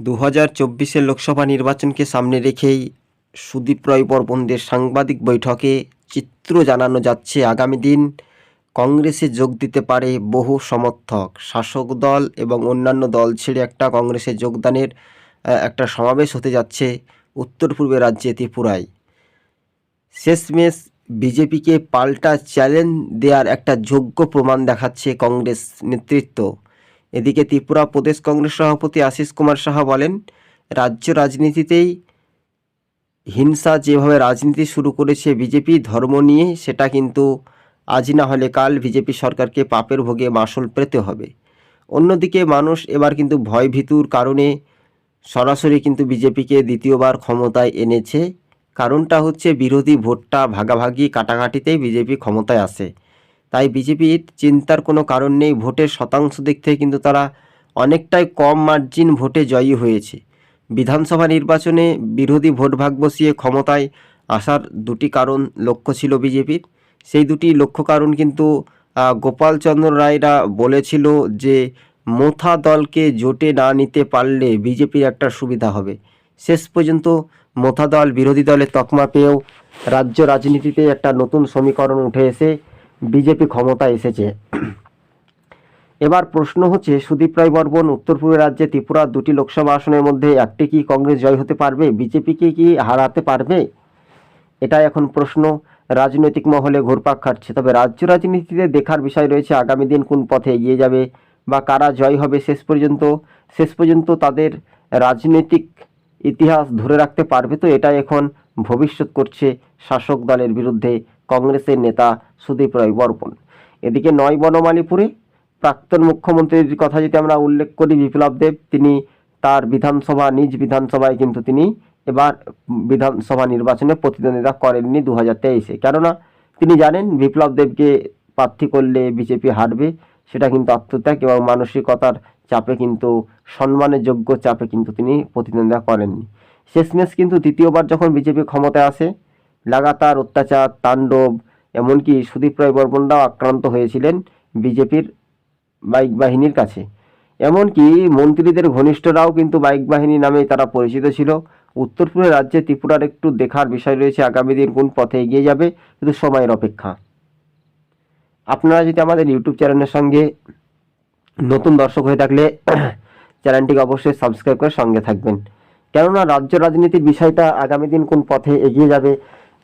দু হাজার চব্বিশের লোকসভা নির্বাচনকে সামনে রেখেই সুদীপ রায় বর্মনদের সাংবাদিক বৈঠকে চিত্র জানানো যাচ্ছে আগামী দিন। কংগ্রেসে যোগ দিতে পারে বহু সমর্থক, শাসক দল এবং অন্যান্য দল ছেড়ে একটা কংগ্রেসে যোগদানের একটা সমাবেশ হতে যাচ্ছে উত্তর পূর্বের রাজ্যে ত্রিপুরায়। শেষমেশ বিজেপিকে পাল্টা চ্যালেঞ্জ দেওয়ার একটা যোগ্য প্রমাণ দেখাচ্ছে কংগ্রেস নেতৃত্ব। এদিকে ত্রিপুরা প্রদেশ কংগ্রেস সভাপতি আশিস কুমার সাহা বলেন, রাজ্য রাজনীতিতেই হিংসা যেভাবে রাজনীতি শুরু করেছে বিজেপি ধর্ম নিয়ে, সেটা কিন্তু আজ না হলে কাল বিজেপি সরকারকে পাপের ভোগে মাসুল পেতে হবে। অন্যদিকে মানুষ এবার কিন্তু ভয় ভীতুর কারণে সরাসরি কিন্তু বিজেপিকে দ্বিতীয়বার ক্ষমতায় এনেছে। কারণটা হচ্ছে বিরোধী ভোটটা ভাগাভাগি কাটাকাটিতেই বিজেপি ক্ষমতায় আসে। তাই বিজেপির চিন্তার কোনো কারণ নেই। ভোটের শতাংশ দিক থেকে কিন্তু তারা অনেকটাই কম মার্জিন ভোটে জয়ী হয়েছে। বিধানসভা নির্বাচনে বিরোধী ভোট ভাগ বসিয়ে ক্ষমতায় আসার দুটি কারণ লক্ষ্য ছিল বিজেপির। সেই দুটি লক্ষ্য কারণ কিন্তু গোপালচন্দ্র রায়রা বলেছিল যে, মোথা দলকে জোটে না নিতে পারলে বিজেপির একটা সুবিধা হবে। শেষ পর্যন্ত মোথা দল বিরোধী দলের তকমা পেয়েও রাজ্য রাজনীতিতে একটা নতুন সমীকরণ উঠে এসে বিজেপি ক্ষমতা এসেছে। এবার প্রশ্ন হচ্ছে, সুদীপ রায় বর্মন উত্তর পূর্ব রাজ্যে ত্রিপুরা দুটি লোকসভা আসনের মধ্যে একটি কি কংগ্রেস জয় হতে পারবে? বিজেপিকে কি হারাতে পারবে? এটাই এখন প্রশ্ন। রাজনৈতিক মহলে ঘুরপাক খাটছে তবে রাজ্য রাজনীতিতে দেখার বিষয় রয়েছে, আগামী দিন কোন পথে এগিয়ে যাবে বা কারা জয় হবে শেষ পর্যন্ত। শেষ পর্যন্ত তাদের রাজনৈতিক ইতিহাস ধরে রাখতে পারবে তো, এটাই এখন ভবিষ্যৎ করছে শাসক দলের বিরুদ্ধে কংগ্রেসের নেতা সুদীপ রায় বর্মন। এদিকে নয় বনমালীপুরে প্রাক্তন মুখ্যমন্ত্রীর কথা যদি আমরা উল্লেখ করি, বিপ্লব দেব, তিনি তার বিধানসভা, নিজ বিধানসভায় কিন্তু তিনি এবার বিধানসভা নির্বাচনে প্রতিদ্বন্দ্বিতা করেননি দু হাজার তেইশে। কেননা তিনি জানেন বিপ্লব দেবকে প্রার্থী করলে বিজেপি হারবে, সেটা কিন্তু আত্মত্যাগ এবং মানসিকতার চাপে কিন্তু, সম্মানের যোগ্য চাপে কিন্তু তিনি প্রতিদ্বন্দ্বিতা করেননি। শেষমেশ কিন্তু দ্বিতীয়বার যখন বিজেপি ক্ষমতায় আসে লাগাতার অত্যাচার, তাণ্ডব, এমনকি সুদীপ রায় বর্মনরাও আক্রান্ত হয়েছিলেন বিজেপির বাইক বাহিনীর কাছে। এমনকি মন্ত্রীদের ঘনিষ্ঠরাও কিন্তু বাইক বাহিনী নামে তারা পরিচিত ছিল। উত্তরপূর্বের রাজ্যে ত্রিপুরার একটু দেখার বিষয় রয়েছে, আগামী দিন কোন পথে এগিয়ে যাবে শুধু সময়ের অপেক্ষা। আপনারা যদি আমাদের ইউটিউব চ্যানেলের সঙ্গে নতুন দর্শক হয়ে থাকলে চ্যানেলটিকে অবশ্যই সাবস্ক্রাইব করে সঙ্গে থাকবেন। কেননা রাজ্য রাজনীতির বিষয়টা আগামী দিন কোন পথে এগিয়ে যাবে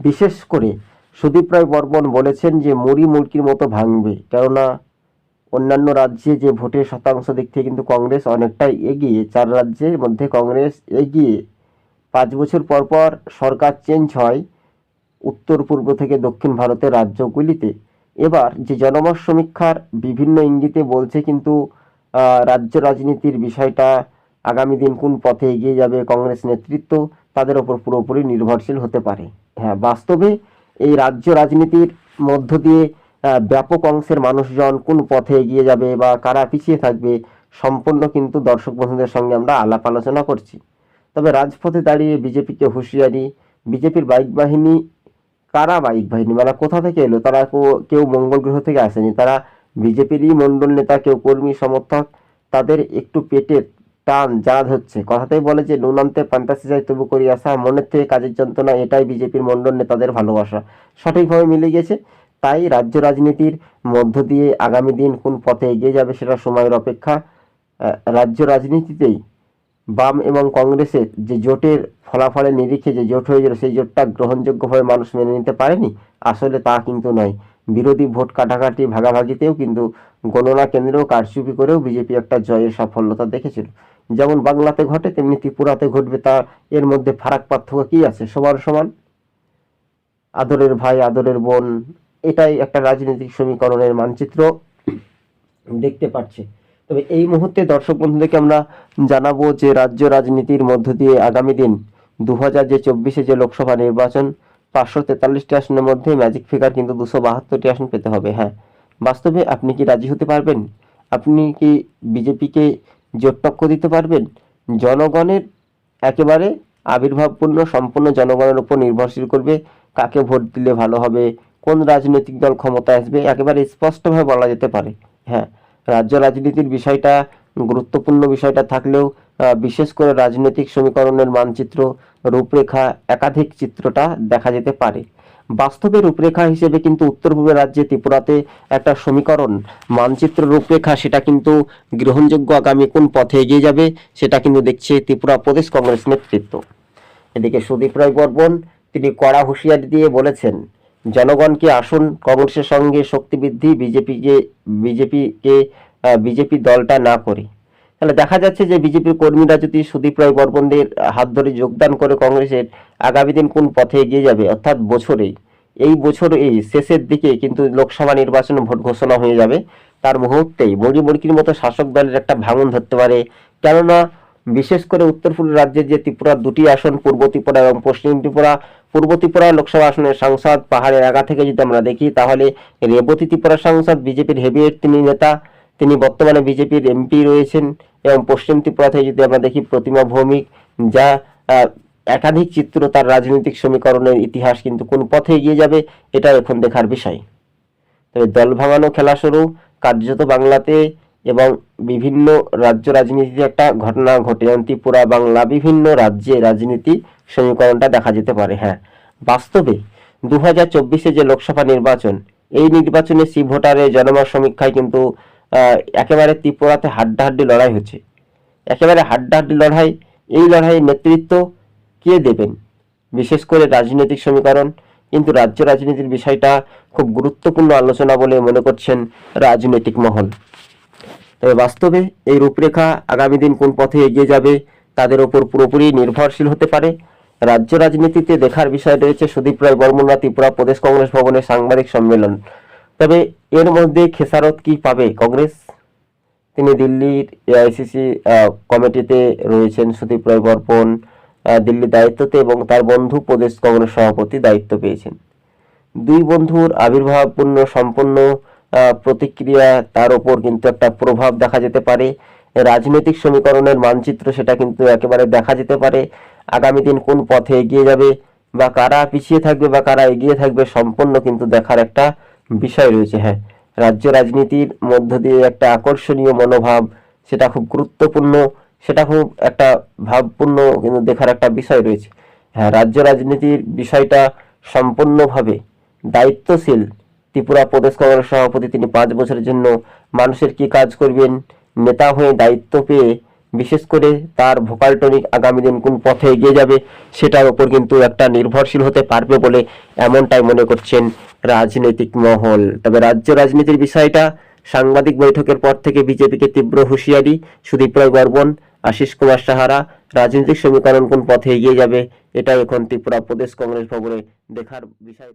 বিশেষ করে সুদীপ রায় বর্মন বলেছেন যে মুড়ি মুরগির মতো ভাঙবে, কেননা অন্যান্য রাজ্যে যে ভোটের শতাংশ দিক থেকে কিন্তু কংগ্রেস অনেকটাই এগিয়ে, চার রাজ্যের মধ্যে কংগ্রেস এগিয়ে। পাঁচ বছর পর পর সরকার চেঞ্জ হয় উত্তর পূর্ব থেকে দক্ষিণ ভারতের রাজ্যগুলিতে। এবার যে জনমত সমীক্ষার বিভিন্ন ইঙ্গিতে বলছে কিন্তু রাজ্য রাজনীতির বিষয়টা আগামী দিন কোন পথে এগিয়ে যাবে কংগ্রেস নেতৃত্ব তাদের ওপর পুরোপুরি নির্ভরশীল হতে পারে। হ্যাঁ বাস্তবে এই রাজ্য রাজনীতির মধ্য দিয়ে ব্যাপক অংশের মানুষজন কোন পথে এগিয়ে যাবে বা কারা পিছিয়ে থাকবে সম্পূর্ণ কিন্তু দর্শক বন্ধুদের সঙ্গে আমরা আলাপ আলোচনা করছি। তবে রাজপথে দাঁড়িয়ে বিজেপিকে হুঁশিয়ারি, বিজেপির বাইক বাহিনী, কারা বাইক বাহিনী মানে কোথা থেকে এলো? তারা কেউ মঙ্গল গ্রহ থেকে আসেনি, তারা বিজেপিরই মণ্ডল নেতা, কেউ কর্মী, সমর্থক, তাদের একটু পেটে টান জাদ হচ্ছে। কথাতেই বলে যে নুনান্তে পান্তাসি যায় তবু করি আসা মনের থেকে কাজের যন্ত্রণা, এটাই বিজেপির মণ্ডল নেতাদের ভালোবাসা। সঠিকভাবে মিলে গেছে, তাই রাজ্য রাজনীতির মধ্য দিয়ে আগামী দিন কোন পথে এগিয়ে যাবে সেটা সময়ের অপেক্ষা। রাজ্য রাজনীতিতেই বাম এবং কংগ্রেসের যে জোটের ফলাফলের নিরিখে যে জোট হয়েছিল, সেই জোটটা গ্রহণযোগ্যভাবে মানুষ মেনে নিতে পারেনি, আসলে তা কিন্তু নয়। বিরোধী ভোট কাটাকাটি ভাগাভাগিতেও কিন্তু গণনা কেন্দ্রেও কারচুপি করেও বিজেপি একটা জয়ের সাফল্যতা দেখেছিল। যেমন বাংলাতে ঘটে, তেমনি ত্রিপুরাতে ঘটবে, তা এর মধ্যে ফারাক পার্থক্য কি আছে? সবার সমান? আদরের ভাই, আদরের বোন, এটাই একটা রাজনৈতিক সমীকরণের মানচিত্র দেখতে পাচ্ছে। তবে এই মুহূর্তে দর্শক বন্ধুদেরকে আমরা জানাব যে রাজ্য রাজনীতির মধ্য দিয়ে আগামী দিন দু হাজার যে চব্বিশে যে লোকসভা নির্বাচন, পাঁচশো তেতাল্লিশটি আসনের মধ্যে ম্যাজিক ফিগার কিন্তু দুশো বাহাত্তরটি আসন পেতে হবে। হ্যাঁ বাস্তবে আপনি কি রাজি হতে পারবেন? আপনি কি বিজেপিকে জোট টক্ক দিতে পারবেন? জনগণের একেবারে আবির্ভাবপূর্ণ, সম্পূর্ণ জনগণের উপর নির্ভরশীল করবে। কাকে ভোট দিলে ভালো হবে? কোন রাজনৈতিক দল ক্ষমতায় আসবে? একেবারে স্পষ্টভাবে বলা যেতে পারে। হ্যাঁ রাজ্য রাজনীতির বিষয়টা, গুরুত্বপূর্ণ বিষয়টা থাকলেও বিশেষ করে রাজনৈতিক সমীকরণের মানচিত্র, রূপরেখা, একাধিক চিত্রটা দেখা যেতে পারে। বাস্তবে রূপরেখা হিসেবে কিন্তু উত্তর পূর্বের রাজ্যে ত্রিপুরাতে একটা সমীকরণ, মানচিত্র রূপরেখা, সেটা কিন্তু গ্রহণযোগ্য আগামী কোন পথে এগিয়ে যাবে, সেটা কিন্তু দেখছে ত্রিপুরা প্রদেশ কংগ্রেস নেতৃত্ব। এদিকে সুদীপ রায় বর্মন, তিনি কড়া হুঁশিয়ারি দিয়ে বলেছেন জনগণকে আসুন, কংগ্রেসের সঙ্গে শক্তি বৃদ্ধি বিজেপিকে বিজেপিকে বিজেপি দলটা না করে। তাহলে দেখা যাচ্ছে যে বিজেপির কর্মীরা যদি সুদীপ রায় বর্মনদের হাত ধরে যোগদান করে কংগ্রেসের আগামী দিন কোন পথে এগিয়ে যাবে? অর্থাৎ বছরেই এই বছর এই শেষের দিকে কিন্তু লোকসভা নির্বাচনে ভোট ঘোষণা হয়ে যাবে। তার মুহূর্তেই মরি মুরগির মতো শাসক দলের একটা ভাঙন ধরতে পারে। কেননা, বিশেষ করে উত্তর পূর্ব রাজ্যের যে ত্রিপুরার দুটি আসন, পূর্ব ত্রিপুরা এবং পশ্চিম ত্রিপুরা, পূর্ব ত্রিপুরা লোকসভা আসনের সাংসদ পাহাড়ের আগা থেকে যদি আমরা দেখি, তাহলে রেবতী ত্রিপুরা সাংসদ, বিজেপির হেভিওয়েট তিনি নেতা, তিনি বর্তমানে বিজেপির এমপি রয়েছেন এবং পশ্চিম ত্রিপুরা থেকে যদি আমরা দেখি, প্রতিমা ভৌমিক, যা একাধিক চিত্র তার রাজনৈতিক সমীকরণের ইতিহাস কিন্তু কোন পথে এগিয়ে যাবে এটা এখন দেখার বিষয়। তবে দল ভাঙানো খেলা শুরু, কার্যত বাংলাতে এবং বিভিন্ন রাজ্য রাজনীতিতে একটা ঘটনা ঘটে। যেমন ত্রিপুরা বাংলা বিভিন্ন রাজ্যে রাজনীতি সমীকরণটা দেখা যেতে পারে হ্যাঁ। বাস্তবে দু হাজার চব্বিশে যে লোকসভা নির্বাচন, এই নির্বাচনে সি ভোটারের জনমত সমীক্ষায় কিন্তু একেবারে ত্রিপুরাতে হাড্ডাহাড্ডি লড়াই হচ্ছে। একেবারে হাড্ডাহাড্ডি লড়াই, এই লড়াইয়ের নেতৃত্ব কে দেবেন? বিশেষ করে রাজনৈতিক সমীকরণ, কিন্তু রাজ্য রাজনীতির বিষয়টা খুব গুরুত্বপূর্ণ আলোচনা বলে মনে করছেন রাজনৈতিক মহল। তবে বাস্তবে এই রূপরেখা আগামী দিন কোন পথে এগিয়ে যাবে, তাদের ওপর পুরোপুরি নির্ভরশীল হতে পারে। রাজ্য রাজনীতিতে দেখার বিষয় রয়েছে সুদীপ রায় বর্মনরা ত্রিপুরা প্রদেশ কংগ্রেস ভবনে সাংবাদিক সম্মেলন। তবে এর মধ্যে খেসারত কি পাবে কংগ্রেস? তিনি দিল্লির এআইসিসি কমিটিতে রয়েছেন সুদীপ রায় বর্মন দিল্লি দায়িত্বতে এবং তার বন্ধু প্রদেশ কংগ্রেস সভাপতি দায়িত্ব পেয়েছেন। দুই বন্ধুর আবির্ভাবপূর্ণ সম্পন্ন প্রতিক্রিয়া তার ওপর কিন্তু একটা প্রভাব দেখা যেতে পারে। রাজনৈতিক সমীকরণের মানচিত্র সেটা কিন্তু একেবারে দেখা যেতে পারে। আগামী দিন কোন পথে এগিয়ে যাবে বা কারা পিছিয়ে থাকবে বা কারা এগিয়ে থাকবে সম্পূর্ণ কিন্তু দেখার একটা বিষয় রয়েছে। হ্যাঁ রাজ্য রাজনীতির মধ্য দিয়ে একটা আকর্ষণীয় মনোভাব, সেটা খুব গুরুত্বপূর্ণ। সেটা খুব একটা ভাবপূর্ণ কিন্তু দেখার একটা বিষয় রয়েছে। হ্যাঁ রাজ্য রাজনীতির বিষয়টা সম্পূর্ণভাবে দায়িত্বশীল ত্রিপুরা প্রদেশ কংগ্রেস সভাপতি তিনি পাঁচ বছরের জন্য মানুষের কি কাজ করবেন, নেতা হয়ে দায়িত্ব পেয়ে বিশেষ করে তার ভোকাল টনিক আগামী দিন কোন পথে এগিয়ে যাবে সেটার উপর কিন্তু একটা নির্ভরশীল হতে পারবে বলে এমনটাই মনে করছেন রাজনৈতিক মহল। তবে রাজ্য রাজনীতির বিষয়টা সাংবাদিক বৈঠকের পর থেকে বিজেপিকে তীব্র হুঁশিয়ারি সুদীপ রায় বর্মন আশিস কুমার সাহারা রাজনৈতিক সমীকরণ কোন পথে এগিয়ে যাবে এটা এখন ত্রিপুরা প্রদেশ কংগ্রেস ভবনে দেখার বিষয়।